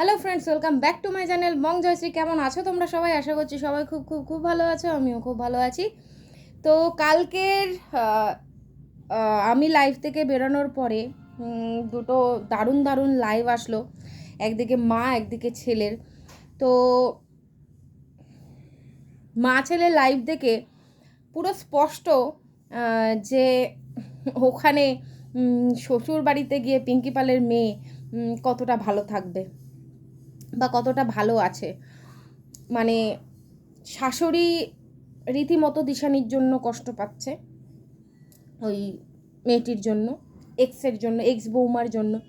Hello friends welcome back to my channel Mong Jayashree কেমন আছো তোমরা সবাই? আশা করছি সবাই খুব খুব খুব ভালো আছো, আমিও খুব ভালো আছি। তো কালকের আমি লাইভ থেকে বেরোনোর পরে দুটো দারুণ দারুণ লাইভ আসলো। একদিকে মা, একদিকে ছেলের। তো মা ছেলের লাইভ দেখে পুরো স্পষ্ট যে ওখানে শ্বশুর বাড়িতে গিয়ে পিঙ্কি পালের মেয়ে কতটা ভালো থাকবে। বা কতটা ভালো আছে। মানে শাশুড়ি রীতিমতো দিশানির জন্য কষ্ট পাচ্ছে। ওই মেয়েটির জন্য এক্সের জন্য এক্স বৌমার জন্য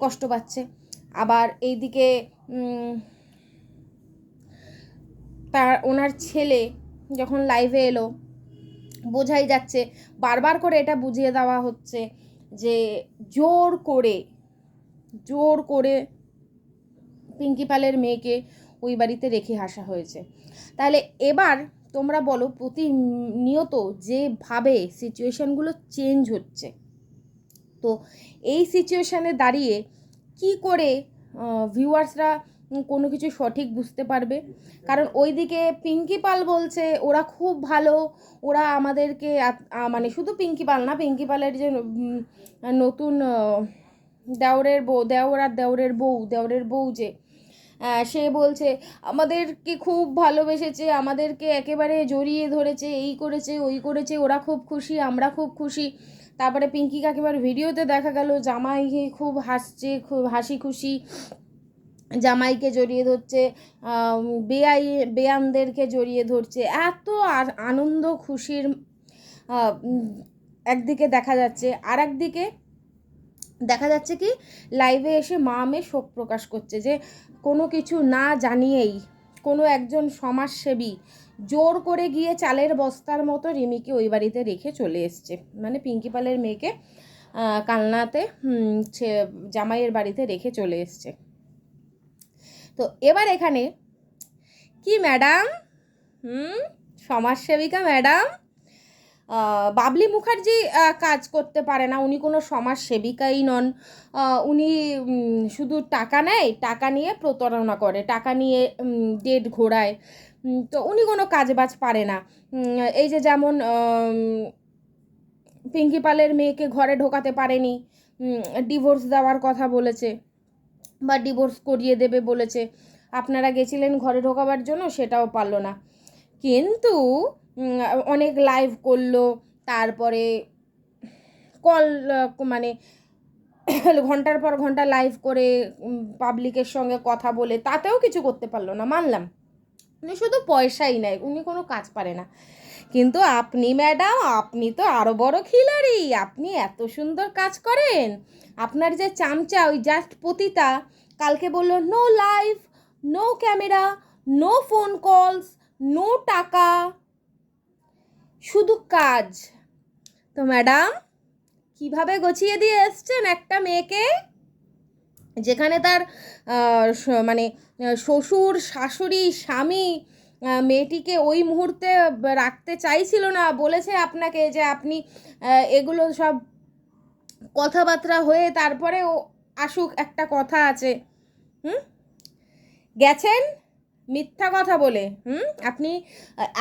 কষ্ট পাচ্ছে। আবার এইদিকে তার, ওনার ছেলে যখন লাইভে এলো, বোঝাই যাচ্ছে, বারবার করে এটা বুঝিয়ে দেওয়া হচ্ছে যে, জোর করে জোর করে পিঙ্কি পালের মেয়েকে ওই বাড়িতে রেখে আসা হয়েছে। তাহলে এবার তোমরা বলো, প্রতিনিয়ত যেভাবে সিচুয়েশানগুলো চেঞ্জ হচ্ছে, তো এই সিচুয়েশানে দাঁড়িয়ে কি করে ভিউয়ার্সরা কোনো কিছু সঠিক বুঝতে পারবে? কারণ ওইদিকে পিঙ্কি পাল বলছে, ওরা খুব ভালো, ওরা আমাদেরকে মানে শুধু পিঙ্কি পাল না পিঙ্কি পালের যে নতুন দেওরের বউ, দেওর আর দেওরের বউ দেওরের বউ যে সে বলছে, আমাদেরকে খুব ভালোবেসেছে, আমাদেরকে একেবারে জড়িয়ে ধরেছে, এই করেছে, ওই করেছে, ওরা খুব খুশি, আমরা খুব খুশি। তারপরে পিঙ্কি কাকিমার ভিডিওতে দেখা গেল জামাই খুব হাসছে, খুব হাসি খুশি। জামাইকে জড়িয়ে ধরছে বেআই বেয়ানদেরকে জড়িয়ে ধরছে। এত আর- আনন্দ, খুশির একদিকে দেখা যাচ্ছে আর একদিকে দেখা যাচ্ছে কি লাইভে এসে মা মেয়ে শোক প্রকাশ করছে যে, কোনো কিছু না জানিয়েই কোনো একজন সমাজসেবী জোর করে গিয়ে চালের বস্তার মতো রিমিকে ওই বাড়িতে রেখে চলে এসছে। মানে পিঙ্কি পালের মেয়েকে কালনাতে জামাইয়ের বাড়িতে রেখে চলে এসছে। তো এবার এখানে কি ম্যাডাম হুম, সমাজসেবিকা ম্যাডাম বাবলি মুখার্জি কাজ করতে পারে না। উনি কোনো সমাজসেবিকাই নন। উনি শুধু টাকা নেয়, টাকা নিয়ে প্রতারণা করে, টাকা নিয়ে ডেট ঘোরায়। তো উনি কোনো কাজ বাজ পারে না। এই যে যেমন পিঙ্কি পালের মেয়েকে ঘরে ঢোকাতে পারেনি ডিভোর্স দেওয়ার কথা বলেছে বা ডিভোর্স করিয়ে দেবে বলেছে। আপনারা গেছিলেন ঘরে ঢোকাবার জন্য, সেটাও পারল না। কিন্তু অনেক লাইভ করল, তারপরে কল মানে ঘণ্টার পর ঘণ্টা লাইভ করে পাবলিকের সঙ্গে কথা বলে, তাতেও কিছু করতে পারল না, মানলাম। উনি শুধু পয়সাই নেয়, উনি কোনো কাজ পারে না। কিন্তু আপনি ম্যাডাম আপনি তো আরও বড় খিলাড়ি, আপনি এত সুন্দর কাজ করেন। আপনার যে চামচা, ওই জাস্ট পতিতা, কালকে বলল no live no camera no phone calls no টাকা। শুধু কাজ। তো ম্যাডাম, কীভাবে গছিয়ে দিয়ে এসছেন একটা মেয়েকে? যেখানে তার মানে শ্বশুর, শাশুড়ি, স্বামী মেয়েটিকে ওই মুহূর্তে রাখতে চাইছিল না। বলেছে আপনাকে যে আপনি এগুলো সব কথাবার্তা হয়ে তারপরে ও আসুক, একটা কথা আছে। হুম? গেছেন? মিথ্যা কথা বলে, হুম? আপনি,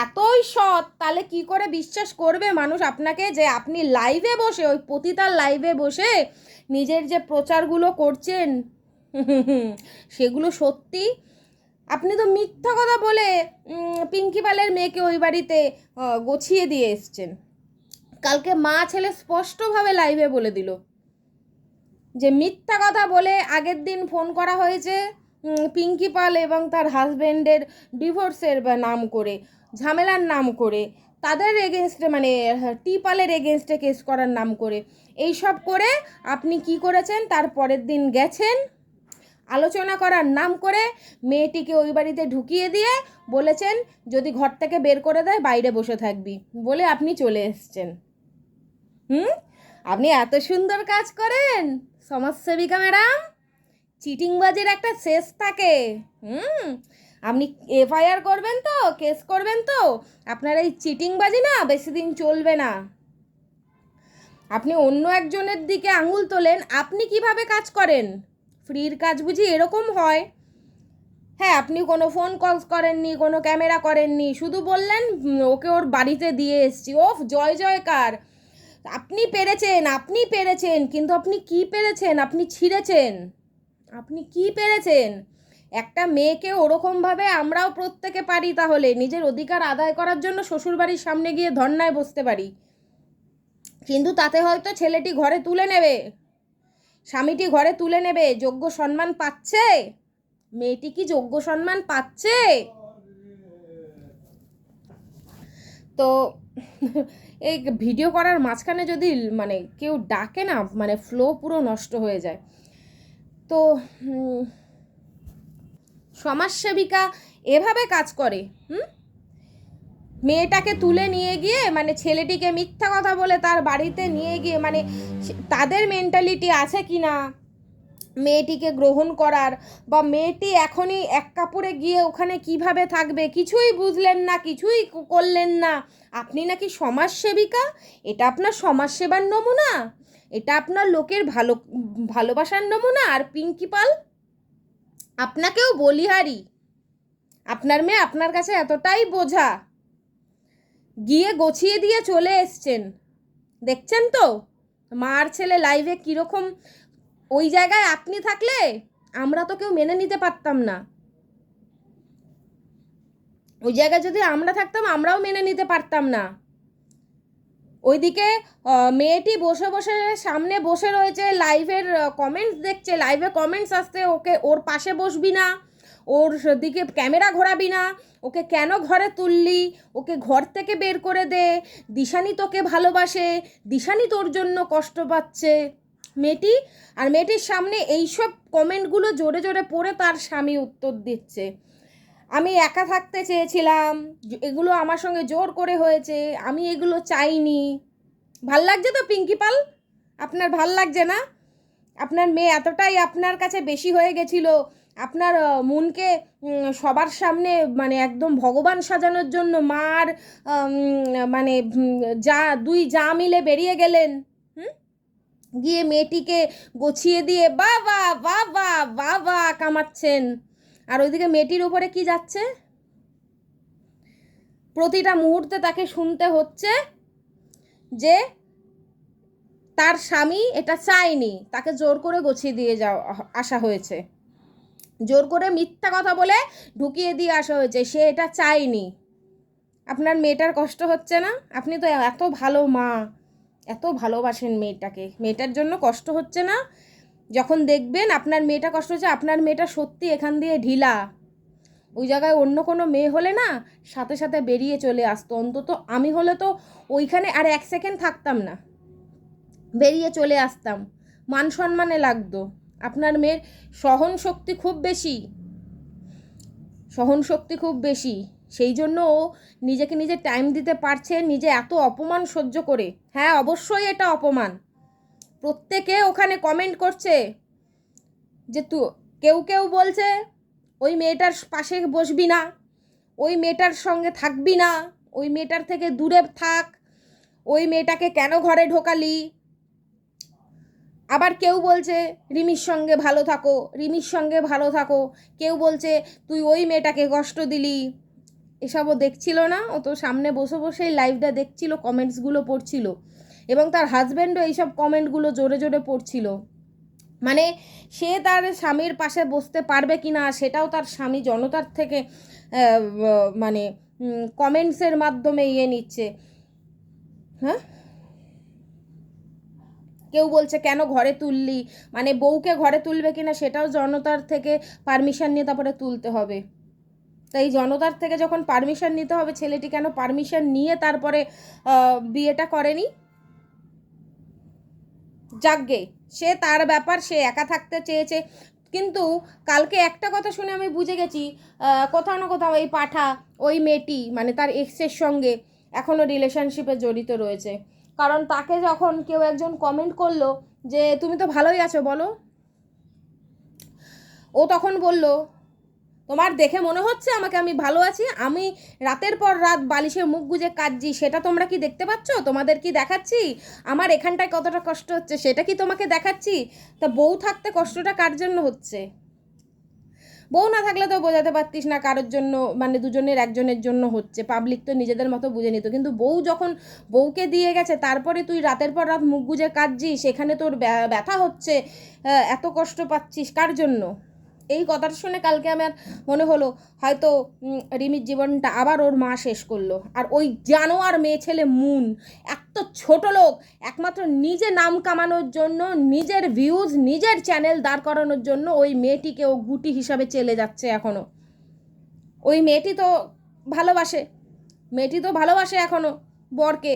এতই সৎ, তাহলে কি করে বিশ্বাস করবে মানুষ আপনাকে যে আপনি লাইভে বসে, ওই পতিতার লাইভে বসে নিজের যে প্রচারগুলো করছেন? সেগুলো সত্যি? আপনি তো মিথ্যা কথা বলে পিঙ্কি পালের মেয়েকে ওই বাড়িতে গছিয়ে দিয়ে এসছেন। কালকে মা ছেলে স্পষ্টভাবে লাইভে বলে দিল। যে মিথ্যা কথা বলে আগের দিন ফোন করা হয়েছে পিঙ্কি পাল এবং তার হাজবেন্ডের ডিভোর্সের নাম করে, ঝামেলার নাম করে, তাদের এগেনস্টে মানে টি পালের এগেনস্টে কেস করার নাম করে। এই সব করে আপনি কি করেছেন? তার পরের দিন গেছেন, আলোচনা করার নাম করে মেয়েটিকে ওই বাড়িতে ঢুকিয়ে দিয়ে বলেছেন, যদি ঘর থেকে বের করে দেয়, বাইরে বসে থাকবি। বলে আপনি চলে এসছেন। হুম? আপনি এত সুন্দর কাজ করেন, সমাজসেবিকা ম্যাডাম। চিটিংবাজির একটা শেষ থাকে। হুম? আপনি এফআইআর করবেন তো, কেস করবেন তো, আপনার এই চিটিংবাজি না বেশি দিন চলবে না। আপনি অন্য একজনের দিকে আঙুল তোলেন, আপনি কীভাবে কাজ করেন? ফ্রির কাজ বুঝি এরকম হয়? হ্যাঁ আপনি কোনো ফোন কলস করেননি, কোনো ক্যামেরা করেননি, শুধু বললেন ওকে ওর বাড়িতে দিয়ে এসছি। ওফ, জয় জয়কার। আপনি পেরেছেন আপনি পেরেছেন, কিন্তু আপনি কি পেরেছেন? আপনি ছিঁড়েছেন। আপনি কি পেরেছেন? একটা মেয়েকে ওরকমভাবে আমরাও প্রত্যেকে পারি তাহলে। নিজের অধিকার আদায় করার জন্য শ্বশুরবাড়ির সামনে গিয়ে ধর্নায় বসতে পারি। কিন্তু তাতে হয়তো ছেলেটি ঘরে তুলে নেবে। স্বামীটি ঘরে তুলে নেবে। যোগ্য সম্মান পাচ্ছে? মেয়েটি কি যোগ্য সম্মান পাচ্ছে? তো এই ভিডিও করার মাঝখানে যদি মানে কেউ ডাকে না মানে ফ্লো পুরো নষ্ট হয়ে যায়। তো সমাজসেবিকা এভাবে কাজ করে, হুম? মেয়েটাকে তুলে নিয়ে গিয়ে মানে ছেলেটিকে মিথ্যা কথা বলে তার বাড়িতে নিয়ে গিয়ে মানে তাদের মেন্টালিটি আছে কি না মেয়েটিকে গ্রহণ করার বা মেয়েটি এখনই এক কাপড়ে গিয়ে ওখানে কীভাবে থাকবে কিছুই বুঝলেন না, কিছুই করলেন না। আপনি নাকি সমাজসেবিকা? এটা আপনার সমাজসেবার নমুনা। এটা আপনার লোকের ভালো, ভালোবাসার নমুনা। আর পিঙ্কি পাল, আপনাকেও বলিহারি। আপনার মেয়ে আপনার কাছে এতটাই বোঝা। গিয়ে গছিয়ে দিয়ে চলে এসছেন। দেখছেন তো? মার ছেলে লাইভে কীরকম ওই জায়গায় আপনি থাকলে আমরা তো কেউ মেনে নিতে পারতাম না। ওই জায়গায় যদি আমরা থাকতাম, আমরাও মেনে নিতে পারতাম না। ওইদিকে মেয়েটি বসে বসে সামনে বসে রয়েছে, লাইভের কমেন্টস দেখছে, লাইভে কমেন্টস আসতে ওকে ওর পাশে বসবি না, ওর দিকে ক্যামেরা ঘোরাবি না, ওকে কেন ঘরে তুললি, ওকে ঘর থেকে বের করে দে, দিশানি তোকে ভালোবাসে, দিশানি তোর জন্য কষ্ট পাচ্ছে। মেয়েটি, আর মেয়েটির সামনে এইসব কমেন্টগুলো জোরে জোরে পড়ে তার স্বামী উত্তর দিচ্ছে। আমি একা থাকতে চেয়েছিলাম, এগুলো আমার সঙ্গে জোর করে হয়েছে, আমি এগুলো চাইনি। ভালো লাগছে তো পিঙ্কি পাল? আপনার ভালো লাগছে না? আপনার মেয়ে এতটাই আপনার কাছে বেশি হয়ে গেছিল, আপনার মনকে সবার সামনে মানে একদম ভগবান সাজানোর জন্য মার মানে যা, দুই যা মিলে বেরিয়ে গেলেন। গিয়ে মেয়েটিকে গছিয়ে দিয়ে বাবা বাবা বাবা কামাচ্ছেন। আর ওইদিকে মেয়েটির উপরে কি যাচ্ছে? প্রতিটা মুহূর্তে তাকে শুনতে হচ্ছে যে তার স্বামী এটা চায়নি, তাকে জোর করে গছিয়ে দিয়ে যাওয়া আসা হয়েছে। জোর করে মিথ্যা কথা বলে ঢুকিয়ে দিয়ে আসা হয়েছে, সে এটা চায়নি। আপনার মেয়েটার কষ্ট হচ্ছে না? আপনি তো এত ভালো মা। এত ভালোবাসেন মেয়েটাকে। মেয়েটার জন্য কষ্ট হচ্ছে না। যখন দেখবেন আপনার মেয়েটা কষ্ট হচ্ছে, আপনার মেয়েটা সত্যি এখান দিয়ে ঢিলা। ওই জায়গায় অন্য কোনো মেয়ে হলে না, সাথে সাথে বেরিয়ে চলে আসতো। অন্তত আমি হলে তো ওইখানে আর এক সেকেন্ড থাকতাম না। বেরিয়ে চলে আসতাম। মান সম্মানে লাগতো। আপনার মেয়ের সহন শক্তি খুব বেশি। সহন শক্তি খুব বেশি। সেই জন্য ও নিজেকে নিজে টাইম দিতে পারছে, নিজে এত অপমান সহ্য করে। হ্যাঁ অবশ্যই এটা অপমান। প্রত্যেকে ওখানে কমেন্ট করছে যে তু, কেউ কেউ বলছে, ওই মেয়েটার পাশে বসবি না, ওই মেয়েটার সঙ্গে থাকবি না, ওই মেয়েটার থেকে দূরে থাক, ওই মেয়েটাকে কেন ঘরে ঢোকালি? আবার কেউ বলছে, রিমির সঙ্গে ভালো থাকো, রিমির সঙ্গে ভালো থাকো। কেউ বলছে, তুই ওই মেয়েটাকে কষ্ট দিলি। এসবও দেখছিল না, ও তো সামনে বসে বসেই লাইভটা দেখছিল কমেন্টসগুলো পড়ছিল। এবং তার হাজব্যান্ডও এইসব কমেন্টগুলো জোরে জোরে পড়ছিল। মানে সে তার স্বামীর পাশে বসতে পারবে কি না, সেটাও তার স্বামী জনতার থেকে মানে কমেন্টসের মাধ্যমে ইয়ে নিচ্ছে। হ্যাঁ? কেউ বলছে, কেন ঘরে তুললি? মানে বউকে ঘরে তুলবে কিনা সেটাও জনতার থেকে পারমিশন নিয়ে তারপরে তুলতে হবে। তাই জনতার থেকে যখন পারমিশন নিতে হবে, ছেলেটি কেন পারমিশন নিয়ে তারপরে বিয়েটা করেনি? যাকগে, সে তার ব্যাপার, সে একা থাকতে চেয়েছে। কিন্তু কালকে একটা কথা শুনে আমি বুঝে গেছি কোথাও না কোথাও এই পাঠা, ওই মেয়েটি মানে তার এক্সের সঙ্গে এখনও রিলেশনশিপে জড়িত রয়েছে। কারণ তাকে যখন কেউ একজন কমেন্ট করল যে, তুমি তো ভালোই আছো, বলো। ও তখন বলল তোমার দেখে মনে হচ্ছে আমাকে আমি ভালো আছি? আমি রাতের পর রাত বালিশের মুখ গুজে কাঁদছি, সেটা তোমরা কি দেখতে পাচ্ছ? তোমাদের কি দেখাচ্ছি? আমার এখানটায় কতটা কষ্ট হচ্ছে, সেটা কি তোমাকে দেখাচ্ছি? তা বউ থাকতে কষ্টটা কার জন্য হচ্ছে? বউ না থাকলে তো বোঝাতে পারতিস না কারোর জন্য মানে দুজনের একজনের জন্য হচ্ছে। পাবলিক তো নিজেদের মতো বুঝে নিত। কিন্তু বউ যখন বউকে দিয়ে গেছে, তারপরে তুই রাতের পর রাত মুখ গুজে কাঁদছিস, সেখানে তোর ব্যা- ব্যথা হচ্ছে এত কষ্ট পাচ্ছিস, কার জন্য? এই কথাটা শুনে কালকে আমার মনে হলো, হয়তো রিমির জীবনটা আবার ওর মা শেষ করল। আর ওই জানোয়ার মেয়ে ছেলে মুন, এত ছোট লোক, একমাত্র নিজে নাম কামানোর জন্য, নিজের ভিউজ নিজের চ্যানেল দাঁড় করানোর জন্য ওই মেয়েটিকে ও গুটি হিসাবে চেলে যাচ্ছে এখনও ওই মেয়েটি তো ভালোবাসে, মেয়েটি তো ভালোবাসে এখনও বরকে।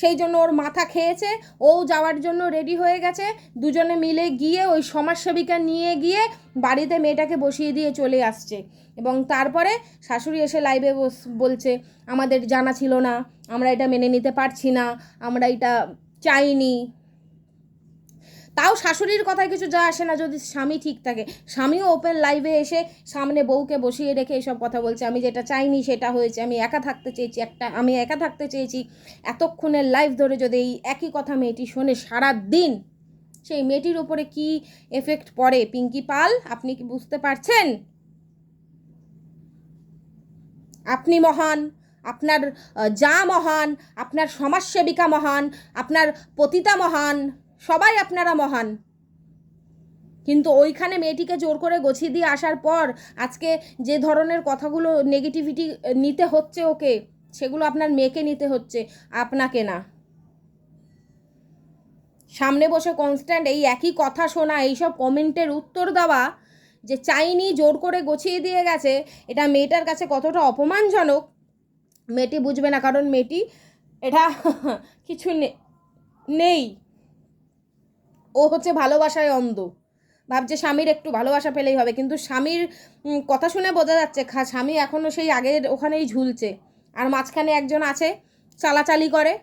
সেই জন্য ওর মাথা খেয়েছে, ও যাওয়ার জন্য রেডি হয়ে গেছে। দুজনে মিলে গিয়ে ওই সমাজসেবিকা নিয়ে গিয়ে বাড়িতে মেয়েটাকে বসিয়ে দিয়ে চলে আসছে। এবং তারপরে শাশুড়ি এসে লাইভে বলছে, আমাদের জানা ছিল না, আমরা এটা মেনে নিতে পারছি না, আমরা এটা চাইনি। তাও শাশুড়ির কথায় কিছু যা আসে না, যদি স্বামী ঠিক থাকে। স্বামীও ওপেন লাইভে এসে সামনে বউকে বসিয়ে রেখে এসব কথা বলছে, আমি যেটা চাইনি সেটা হয়েছে, আমি একা থাকতে চেয়েছি, একটা আমি একা থাকতে চেয়েছি। এতক্ষণের লাইভ ধরে যদি এই একই কথা মেয়েটি শোনে সারা দিন সেই মেয়েটির ওপরে কি এফেক্ট পড়ে? পিঙ্কি পাল, আপনি কি বুঝতে পারছেন? আপনি মহান, আপনার যা মহান, আপনার সমাজসেবিকা মহান, আপনার পতিতা মহান সবাই আপনারা মহান। কিন্তু ওইখানে মেয়েটিকে জোর করে গছিয়ে দিয়ে আসার পর আজকে যে ধরনের কথাগুলো নেগেটিভিটি নিতে হচ্ছে ওকে, সেগুলো আপনার মেয়েকে নিতে হচ্ছে, আপনাকে না। সামনে বসে কনস্ট্যান্ট এই একই কথা শোনা, এইসব কমেন্টের উত্তর দেওয়া যে চাইনি, জোর করে গছিয়ে দিয়ে গেছে, এটা মেয়েটার কাছে কতটা অপমানজনক, মেয়েটি বুঝবে না। কারণ মেয়েটি, এটা কিছু নেই। ও হচ্ছে ভালোবাসায় অন্ধ। ভাবছে স্বামীর একটু ভালোবাসা পেলেই হবে। কিন্তু স্বামীর কথা শুনে বোঝা যাচ্ছে, খা- স্বামী এখনও সেই আগের ওখানেই ঝুলছে। আর মাঝখানে একজন আছে, চালাচালি করে।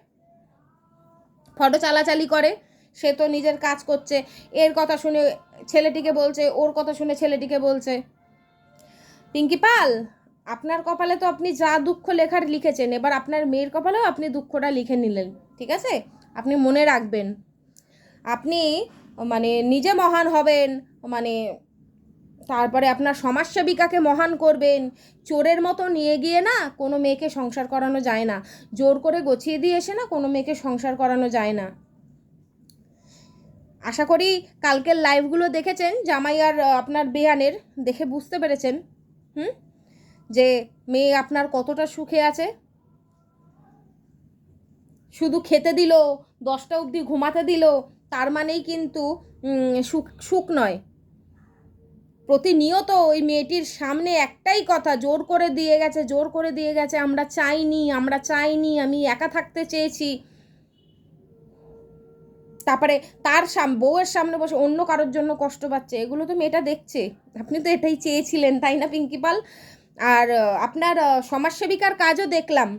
ফটো চালাচালি করে। সে তো নিজের কাজ করছে। এর কথা শুনে ছেলেটিকে বলছে, ওর কথা শুনে ছেলেটিকে বলছে, পিঙ্কি পাল, আপনার কপালে তো আপনি যা দুঃখ লেখার লিখেছেন, এবার আপনার মেয়ের কপালেও আপনি দুঃখটা লিখে নিলেন, ঠিক আছে? আপনি মনে রাখবেন। আপনি মানে নিজে মহান হবেন মানে তারপরে আপনার সমাজসেবিকাকে মহান করবেন, চোরের মতো নিয়ে গিয়ে না কোনো মেয়েকে সংসার করানো যায় না, জোর করে গছিয়ে দিয়ে এসে না কোনো মেয়েকে সংসার করানো যায় না। আশা করি কালকের লাইভগুলো দেখেছেন, জামাই আর আপনার বেয়ানের, দেখে বুঝতে পেরেছেন, হুম? যে মেয়ে আপনার কতটা সুখে আছে। শুধু খেতে দিল, দশটা অবধি ঘুমাতে দিল তার মানেই কিন্তু সুখ সুখ নয়। প্রতিনিয়ত ওই মেয়েটির সামনে একটাই কথা, জোর করে দিয়ে গেছে, জোর করে দিয়ে গেছে, আমরা চাইনি আমরা চাইনি, আমি একা থাকতে চেয়েছি। তারপরে তার সাম, বউয়ের সামনে বসে অন্য কারোর জন্য কষ্ট পাচ্ছে, এগুলো তো মেয়েটা দেখছে। আপনি তো এটাই চেয়েছিলেন, তাই না, পিঙ্কিপাল? আর আপনার সমাজসেবিকার কাজও দেখলাম।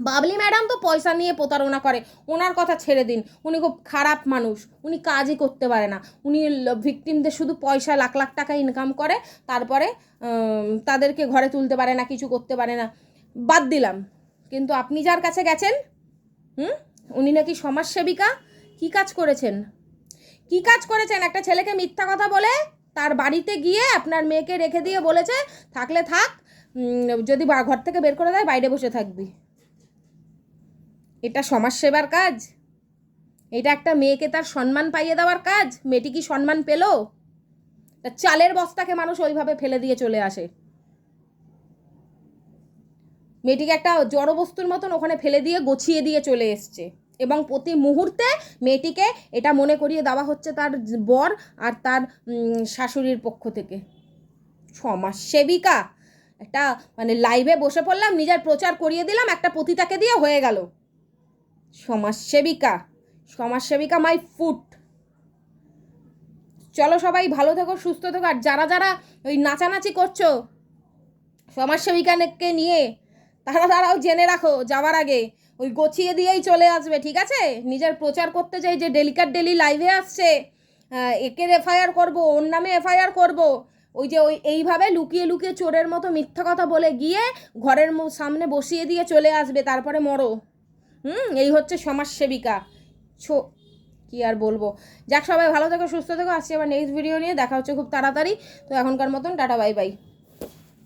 বাবলি ম্যাডাম তো পয়সা নিয়ে প্রতারণা করে। ওনার কথা ছেড়ে দিন। উনি খুব খারাপ মানুষ। উনি কাজই করতে পারে না। উনি ভিকটিমদের শুধু পয়সা লাখ লাখ টাকা ইনকাম করে, তারপরে তাদেরকে ঘরে তুলতে পারে না, কিছু করতে পারে না। বাদ দিলাম। কিন্তু আপনি যার কাছে গেছেন, হুম? উনি নাকি সমাজসেবিকা? কি কাজ করেছেন? কি কাজ করেছেন? একটা ছেলেকে মিথ্যা কথা বলে তার বাড়িতে গিয়ে আপনার মেয়েকে রেখে দিয়ে বলেছে, থাকলে থাক যদি ঘর থেকে বের করে দেয়, বাইরে বসে থাকবি। এটা সমাজসেবার কাজ? এটা একটা মেয়েকে তার সম্মান পাইয়ে দেওয়ার কাজ? মেয়েটি কি সম্মান পেল? চালের বস্তাকে মানুষ ওইভাবে ফেলে দিয়ে চলে আসে। মেয়েটিকে একটা জড়বস্তুর মতন ওখানে ফেলে দিয়ে গছিয়ে দিয়ে চলে এসছে এবং প্রতি মুহূর্তে মেয়েটিকে এটা মনে করিয়ে দেওয়া হচ্ছে তার বর আর তার শাশুড়ির পক্ষ থেকে। সমাজসেবিকা একটা মানে লাইভে বসে পড়লাম, নিজের প্রচার করিয়ে দিলাম, একটা পতিতাকে দিয়ে হয়ে গেল। সমাজসেবিকা সমাজসেবিকা মাই ফুট। চলো সবাই ভালো থেকো সুস্থ থেকো আর যারা যারা ওই নাচানাচি করছ সমাজসেবিকাকে নিয়ে তারা তারাও জেনে রাখো যাওয়ার আগে। ওই গছিয়ে দিয়েই চলে আসবে ঠিক আছে? নিজের প্রচার করতে চাই যে ডেলিকার ডেলি লাইভে আসছে আহ, একে এফআইআর করব ওর নামে এফআইআর করব। ওই যে ওই এইভাবে লুকিয়ে লুকিয়ে চোরের মতো মিথ্যা কথা বলে গিয়ে ঘরের সামনে বসিয়ে দিয়ে চলে আসবে তারপরে মরো। হুম, এই হচ্ছে সমাজসেবিকা। ছো, কি আর বলব? যাক সবাই ভালো থেকো, সুস্থ থেকো। আসছি আবার নেক্সট ভিডিও নিয়ে দেখা হচ্ছে খুব তাড়াতাড়ি। তো এখনকার মতন টাটা বাই বাই